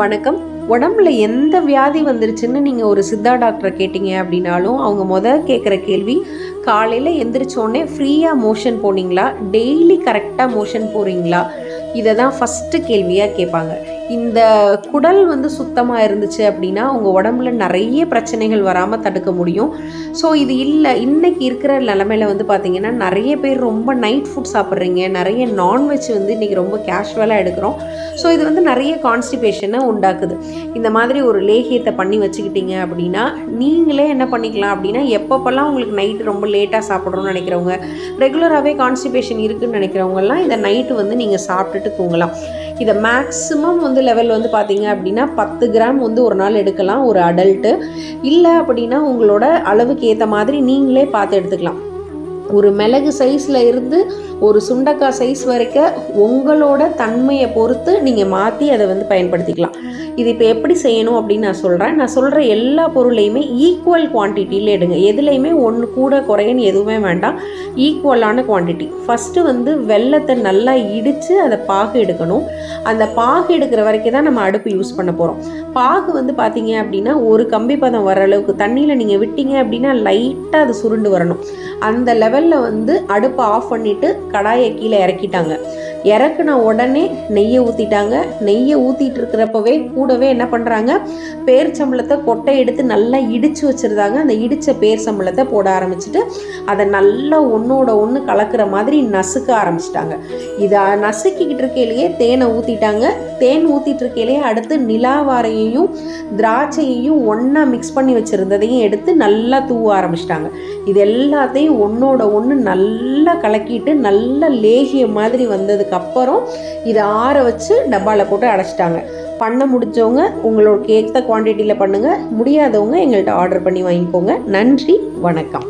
வணக்கம். உடம்புல எந்த வியாதி வந்துருச்சுன்னு நீங்கள் ஒரு சித்தா டாக்டரை கேட்டிங்க அப்படின்னாலும் அவங்க முதல் கேட்குற கேள்வி காலையில் எந்திரிச்சோடனே ஃப்ரீயாக மோஷன் போனீங்களா? டெய்லி கரெக்டாக மோஷன் போகிறீங்களா இதை தான் ஃபஸ்ட்டு கேள்வியாக கேட்பாங்க. இந்த குடல் வந்து சுத்தமாக இருந்துச்சு அப்படின்னா உங்கள் உடம்புல நிறைய பிரச்சனைகள் வராமல் தடுக்க முடியும். ஸோ இது இல்லை. இன்றைக்கி இருக்கிற நிலமையில வந்து பார்த்தீங்கன்னா நிறைய பேர் ரொம்ப நைட் ஃபுட் சாப்பிட்றீங்க. நிறைய நான்வெஜ் வந்து இன்றைக்கி ரொம்ப கேஷுவலாக எடுக்கிறோம். ஸோ இது வந்து நிறைய கான்ஸ்டிபேஷனை உண்டாக்குது. இந்த மாதிரி ஒரு லேகியத்தை பண்ணி வச்சுக்கிட்டீங்க அப்படின்னா நீங்களே என்ன பண்ணிக்கலாம் அப்படின்னா எப்பப்பெல்லாம் உங்களுக்கு நைட்டு ரொம்ப லேட்டாக சாப்பிட்றோன்னு நினைக்கிறவங்க ரெகுலராகவே கான்ஸ்டிபேஷன் இருக்குதுன்னு நினைக்கிறவங்கலாம் இதை நைட்டு வந்து நீங்கள் சாப்பிட்டுட்டு தூங்கலாம். இதை மேக்ஸிமம் வந்து லெவல் வந்து பார்த்தீங்க அப்படின்னா பத்து கிராம் வந்து ஒரு நாள் எடுக்கலாம் ஒரு அடல்ட்டு இல்லை அப்படின்னா உங்களோட அளவுக்கு ஏற்ற மாதிரி நீங்களே பார்த்து எடுத்துக்கலாம். ஒரு மிளகு சைஸில் இருந்து ஒரு சுண்டக்காய் சைஸ் வரைக்கும் உங்களோட தன்மையை பொறுத்து நீங்கள் மாற்றி அதை வந்து பயன்படுத்திக்கலாம். இது இப்போ எப்படி செய்யணும் அப்படின்னு நான் சொல்கிறேன் நான் சொல்கிற எல்லா பொருளையுமே ஈக்குவல் குவான்டிட்டியில் எடுங்க. எதுலேயுமே ஒன்று கூட குறையன்னு எதுவுமே வேண்டாம். ஈக்குவலான குவான்டிட்டி ஃபஸ்ட்டு வந்து வெள்ளத்தை நல்லா இடித்து அதை பாகு எடுக்கணும். அந்த பாகு எடுக்கிற வரைக்கும் தான் நம்ம அடுப்பு யூஸ் பண்ண போகிறோம் பாகு வந்து பார்த்தீங்க அப்படின்னா ஒரு கம்பி பதம் வர அளவுக்கு தண்ணியில் நீங்கள் விட்டீங்க அப்படின்னா லைட்டாக அது சுருண்டு வரணும். அந்த லெவலில் வந்து அடுப்பை ஆஃப் பண்ணிவிட்டு கடாயை கீழே இறக்கிட்டாங்க. இறக்குன உடனே நெய்யை ஊற்றிட்டாங்க நெய்யை ஊற்றிட்டு இருக்கிறப்பவே கூடவே என்ன பண்ணுறாங்க பேர்ச்சம்பளத்தை கொட்டை எடுத்து நல்லா இடித்து வச்சுருந்தாங்க. அந்த இடித்த பேர்ச்சம்பளத்தை போட ஆரம்பிச்சுட்டு அதை நல்லா ஒன்றோட ஒன்று கலக்கிற மாதிரி நசுக்க ஆரம்பிச்சிட்டாங்க. இதை நசுக்கிக்கிட்டு இருக்கையிலேயே தேனை ஊற்றிட்டாங்க தேன் ஊற்றிட்டு இருக்கையிலேயே அடுத்து நிலாவாரையையும் திராட்சையையும் ஒன்றா மிக்ஸ் பண்ணி வச்சுருந்ததையும் எடுத்து நல்லா தூவ ஆரம்பிச்சிட்டாங்க. இது எல்லாத்தையும் ஒன்றோட ஒன்று நல்லா கலக்கிட்டு நல்ல லேகியம் மாதிரி வந்ததுக்கு வந்ததுக்கப்புறம் இதை ஆற வச்சு டப்பாவில் போட்டு அடைச்சிட்டாங்க. பண்ண முடிஞ்சவங்க உங்களோட ஏற்ற குவான்டிட்டியில் பண்ணுங்கள் முடியாதவங்க எங்கள்கிட்ட ஆர்டர் பண்ணி வாங்கிக்கோங்க. நன்றி வணக்கம்.